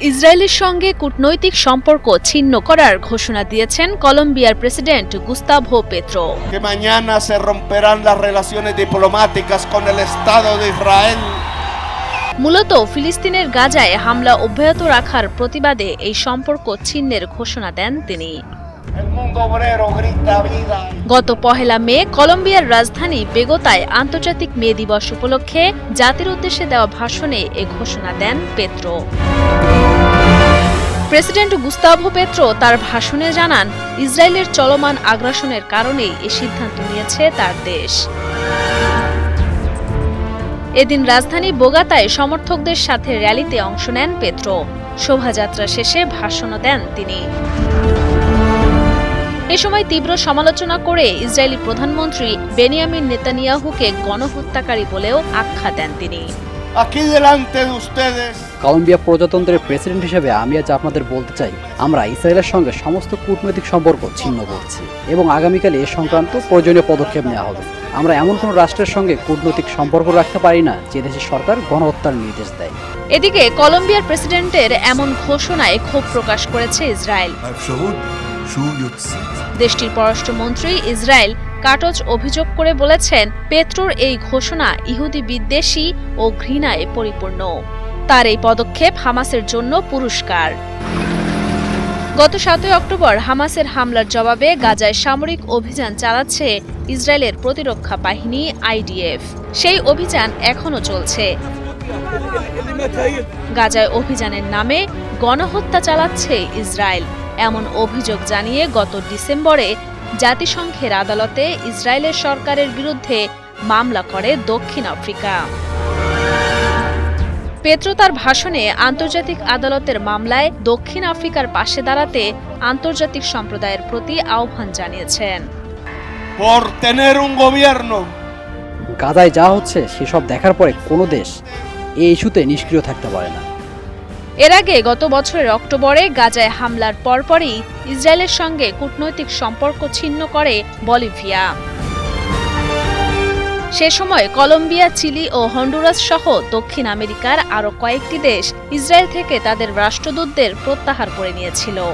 ইসরায়েলের সঙ্গে কূটনৈতিক সম্পর্ক ছিন্ন করার ঘোষণা দিয়েছেন কলম্বিয়ার president Gustavo Petro que mañana se romperán las relaciones diplomáticas con el Estado de Israel. মূলত ফিলিস্তিনের গাজায় হামলা অব্যাহত রাখার প্রতিবাদে এই সম্পর্ক ছিন্নের ঘোষণা দেন তিনি গত পহেলা মে কলম্বিয়ার রাজধানী বেগোতায় আন্তর্জাতিক মে দিবস উপলক্ষে জাতির উদ্দেশ্যে দেওয়া ভাষণে এ ঘোষণা দেন পেত্রো। প্রেসিডেন্ট গুস্তাভো পেত্রো তার ভাষণে জানান, ইসরায়েলের চলমান আগ্রাসনের কারণেই এ সিদ্ধান্ত নিয়েছে তার দেশ। এদিন রাজধানী বোগাতায় সমর্থকদের সাথে র্যালিতে অংশ নেন পেত্রো। শোভাযাত্রা শেষে ভাষণও দেন তিনি। এ সময় তীব্র সমালোচনা করে ইসরায়েলি প্রধানমন্ত্রী বেনিয়ামিন নেতানিয়াহুকে গণহত্যাকারী বলেও আখ্যা দেন তিনি। কলম্বিয়া প্রজাতন্ত্রের প্রেসিডেন্ট হিসেবে আমি আজ আপনাদের বলতে চাই আমরা ইসরায়েলের সঙ্গে সমস্ত কূটনৈতিক সম্পর্ক ছিন্ন করছি এবং আগামীকাল এ সংক্রান্ত প্রয়োজনীয় পদক্ষেপ নেওয়া হবে। আমরা এমন কোন রাষ্ট্রের সঙ্গে কূটনৈতিক সম্পর্ক রাখতে পারি না যে দেশের সরকার গণহত্যার নির্দেশ দেয়। এদিকে কলম্বিয়ার প্রেসিডেন্টের এমন ঘোষণায় ক্ষোভ প্রকাশ করেছে ইসরায়েল। দেশটির পররাষ্ট্রমন্ত্রী ইসরায়েল কাটজ অভিযোগ করে বলেছেন, পেত্রোর এই ঘোষণা ইহুদি বিদ্বেষী ও ঘৃণায় পরিপূর্ণ। তার এই পদক্ষেপ হামাসের জন্য পুরস্কার। গত সাতই অক্টোবর হামাসের হামলার জবাবে গাজায় সামরিক অভিযান চালাচ্ছে ইসরায়েলের প্রতিরক্ষা বাহিনী আইডিএফ। সেই অভিযান এখনও চলছে। গাজায় অভিযানের নামে গণহত্যা চালাচ্ছে ইসরায়েল। এমন অভিযোগ জানিয়ে গত ডিসেম্বরে জাতিসংঘের আদালতে ইসরায়েলের সরকারের বিরুদ্ধে মামলা করে দক্ষিণ আফ্রিকা। পেত্রো তার ভাষণে আন্তর্জাতিক আদালতের মামলায় দক্ষিণ আফ্রিকার পাশে দাঁড়াতে আন্তর্জাতিক সম্প্রদায়ের প্রতি আহ্বান জানিয়েছেন। গাজায় যা হচ্ছে সেসব দেখার পরে কোনো দেশ এই ইস্যুতে নিষ্ক্রিয় থাকতে পারে না। এর আগে গত বছরের অক্টোবরে গাজায় হামলার পরপরই ইসরায়েলের সঙ্গে কূটনৈতিক সম্পর্ক ছিন্ন করে বলিভিয়া। সে সময় কলম্বিয়া, চিলি ও হন্ডুরাস সহ দক্ষিণ আমেরিকার আরও কয়েকটি দেশ ইসরায়েল থেকে তাদের রাষ্ট্রদূতদের প্রত্যাহার করে নিয়েছিল।